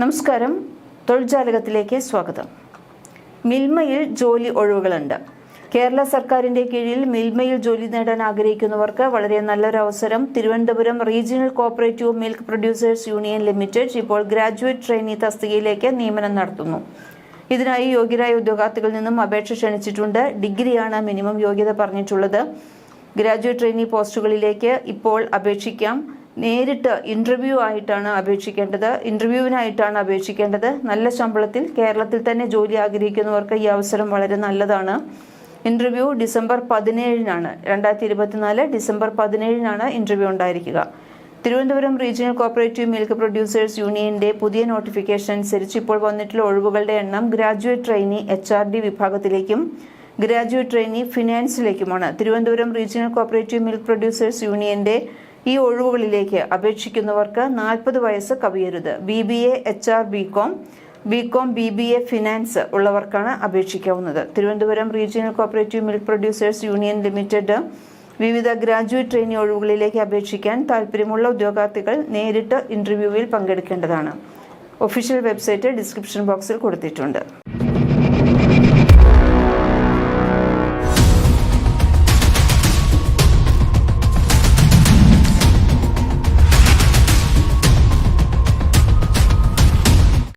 നമസ്കാരം. തൊഴിൽജാലകത്തിലേക്ക് സ്വാഗതം. മിൽമയിൽ ജോലി ഒഴിവുകളുണ്ട്. കേരള സർക്കാരിന്റെ കീഴിൽ മിൽമയിൽ ജോലി നേടാൻ ആഗ്രഹിക്കുന്നവർക്ക് വളരെ നല്ലൊരു അവസരം. Thiruvananthapuram regional cooperative milk producers union limited ഇപ്പോൾ ഗ്രാജുവേറ്റ് ട്രെയിനി തസ്തികയിലേക്ക് നിയമനം നടത്തുന്നു. ഇതിനായി യോഗ്യരായ ഉദ്യോഗാർത്ഥികളിൽ നിന്നും അപേക്ഷ ക്ഷണിച്ചിട്ടുണ്ട്. ഡിഗ്രിയാണ് മിനിമം യോഗ്യത പറഞ്ഞിട്ടുള്ളത്. ഗ്രാജുവേറ്റ് ട്രെയിനി പോസ്റ്റുകളിലേക്ക് ഇപ്പോൾ അപേക്ഷിക്കാം. നേരിട്ട് ഇന്റർവ്യൂ ആയിട്ടാണ് അപേക്ഷിക്കേണ്ടത്. ഇന്റർവ്യൂവിനായിട്ടാണ് അപേക്ഷിക്കേണ്ടത്. നല്ല ശമ്പളത്തിൽ കേരളത്തിൽ തന്നെ ജോലി ആഗ്രഹിക്കുന്നവർക്ക് ഈ അവസരം വളരെ നല്ലതാണ്. ഇന്റർവ്യൂ ഡിസംബർ പതിനേഴിനാണ്. രണ്ടായിരത്തി ഇരുപത്തിനാല് ഡിസംബർ പതിനേഴിനാണ് ഇന്റർവ്യൂ ഉണ്ടായിരിക്കുക. Thiruvananthapuram regional cooperative milk producers യൂണിയന്റെ പുതിയ നോട്ടിഫിക്കേഷൻ അനുസരിച്ച് ഇപ്പോൾ വന്നിട്ടുള്ള ഒഴിവുകളുടെ എണ്ണം graduate trainee H R D വിഭാഗത്തിലേക്കും graduate trainee ഫിനാൻസിലേക്കുമാണ് Thiruvananthapuram regional cooperative milk producers യൂണിയന്റെ ഈ ഒഴിവുകളിലേക്ക് അപേക്ഷിക്കുന്നവർക്ക് നാൽപ്പത് വയസ്സ് കവിയരുത്. B B A H R B com B com B B A finance ഉള്ളവർക്കാണ് അപേക്ഷിക്കാവുന്നത്. Thiruvananthapuram regional cooperative milk producers union limited വിവിധ graduate trainee ഒഴിവുകളിലേക്ക് അപേക്ഷിക്കാൻ താൽപ്പര്യമുള്ള ഉദ്യോഗാർത്ഥികൾ നേരിട്ട് ഇന്റർവ്യൂവിൽ പങ്കെടുക്കേണ്ടതാണ്. ഒഫീഷ്യൽ വെബ്സൈറ്റ് ഡിസ്ക്രിപ്ഷൻ ബോക്സിൽ കൊടുത്തിട്ടുണ്ട്.